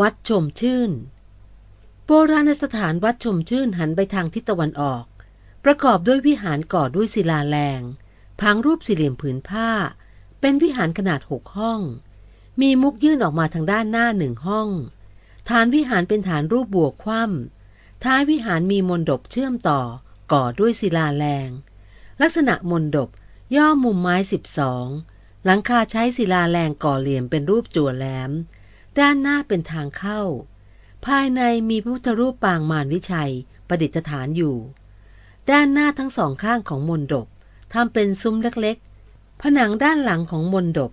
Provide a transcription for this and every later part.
วัดชมชื่น โบราณสถานวัดชมชื่นหันไปทางทิศตะวันออก ประกอบด้วยวิหารก่อด้วยศิลาแรงพังรูปสี่เหลี่ยมผืนผ้า เป็นวิหารขนาดหกห้อง มีมุกยื่นออกมาทางด้านหน้าหนึ่งห้อง ฐานวิหารเป็นฐานรูปบวกคว่ำท้ายวิหารมีมนดบเชื่อมต่อ ก่อด้วยศิลาแรง ลักษณะมนดบย่อมุมไม้สิบสองหลังคาใช้ศิลาแรงก่อเหลี่ยมเป็นรูปจั่วแหลม ด้านหน้าเป็นทางเข้า ภายในมีพระพุทธรูปปางมารวิชัยประดิษฐานอยู่ ด้านหน้าทั้งสองข้างของมนดบทำเป็นซุ้มเล็กๆ ผนังด้านหลังของมนดบ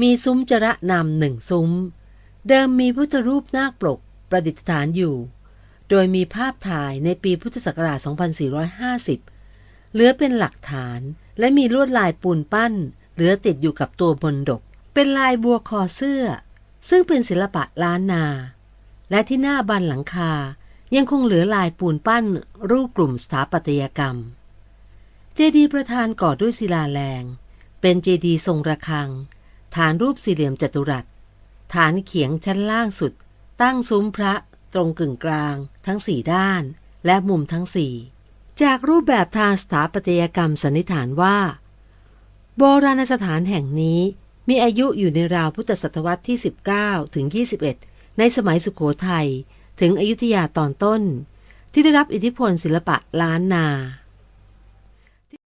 มีซุ้มจระนำหนึ่งซุ้ม เดิมมีพุทธรูปนาคปลกประดิษฐานอยู่ โดยมีภาพถ่ายในปีพุทธศักราช 2450 เหลือเป็นหลักฐานและมีลวดลายปูนปั้น เหลือติดอยู่กับตัวมนดบ เป็นลายบัวคอเสื้อ ซึ่งเป็นศิลปะล้านนา และที่หน้าบันหลังคายังคงเหลือลายปูนปั้นรูปกลุ่มสถาปัตยกรรม เจดีย์ประธานก่อด้วยศิลาแรง เป็นเจดีย์ทรงระฆัง ฐานรูปสี่เหลี่ยมจัตุรัส ฐานเขียงชั้นล่างสุด ตั้งซุ้มพระตรงกึ่งกลาง ทั้งสี่ด้าน และมุมทั้งสี่ จากรูปแบบทางสถาปัตยกรรมสันนิษฐานว่า โบราณสถานแห่งนี้ มีอายุอยู่ในราวพุทธศตวรรษที่ 19 ถึง 21 ในสมัยสุขโขทัยถึงอยุธยาตอนต้น ที่ได้รับอิทธิพลศิลปะล้านนา